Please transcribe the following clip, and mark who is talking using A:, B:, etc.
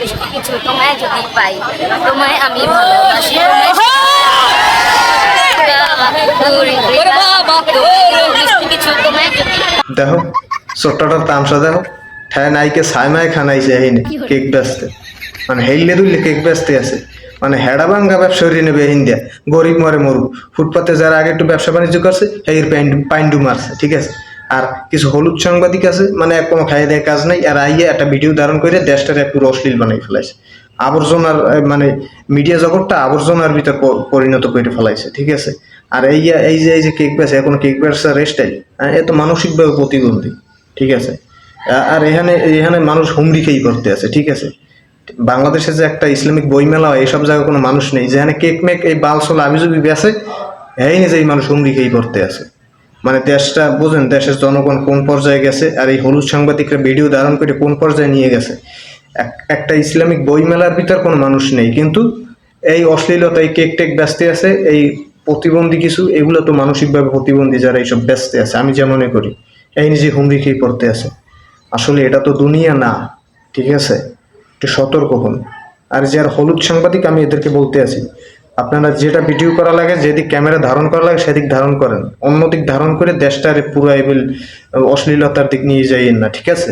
A: বেশি কিছু তোমায় যদি পাই তোমায় আমি ভালোবাসি
B: দেখো, ছোট্টটার তামসা দেখো। ঠায় নাইকে ছাইমায় খানাইছে হিনে কেক বেচতে। মানে হেললে দুললে কেক বেচতে আছে। মানে হেডা ভাঙ্গা ব্যবসা করে নেবে হিন্দিয়া গরিব মরে মরু ফুটপাতে যারা আগে একটু ব্যবসা বাণিজ্য করছে এই পাইন্ডু মারছে, ঠিক আছে? আর কিছু হলুদ সাংবাদিক আছে মানে কোনো খাইয়ে দেয় কাজ নাই আর আইয়ে একটা ভিডিও ধারণ করে দেশটার একটু অশ্লীল বানাই ফেলাইছে। আবর্জনার মানে মিডিয়া জগৎটা আবর্জনার ভিতর পরিণত করে ফেলাইছে, ঠিক আছে? আর এই এই যে এই যে কেক বেচে, এখন কেক বেচা রেস্টাইল এ তো মানসিকভাবে প্রতিবন্ধী, ঠিক আছে? আর এখানে এখানে মানুষ হুমড়ি খেয়ে করতে আছে, ঠিক আছে? বাংলাদেশে যে একটা ইসলামিক বইমেলা হয় এইসব জায়গায় কোনো মানুষ নেই, যেখানে কেক মেক এই বালসল আবিজুবি বেছে এই নিজে এই মানুষ হুমড়ি খেয়ে করতে আছে। মানে দেশটা বোঝেন দেশের জনগণ কোন পর্যায়ে গেছে, আর এই হলুদ সাংবাদিকরা ভিডিও ধারণ করে কোন পর্যায়ে নিয়ে গেছে। এক- একটা ইসলামিক বইমেলার ভিতর কোনো মানুষ নেই, কিন্তু এই অশ্লীলতা, এই কেক টেক ব্যস্ত আছে, এই প্রতিবন্ধী কিছু, এগুলো তো মানসিকভাবে প্রতিবন্ধী যারা এইসব ব্যস্ত আছে, আমি যা মনে করি, এই নিজে হুমড়ি খেয়ে পড়তে আছে। আসলে এটা তো দুনিয়া না, ঠিক আছে? একটু সতর্ক হন। আর যার হলুদ সাংবাদিক, আমি এদেরকে বলতে আছি আপনারা যেটা ভিডিও করা লাগে, যেদিক ক্যামেরা ধারণ করা লাগে, সেদিক ধারণ করেন। অন্য দিক ধারণ করে দেশটার পুরো এবেল অশ্লীলতার দিক নিয়ে যাইয়েন না, ঠিক আছে?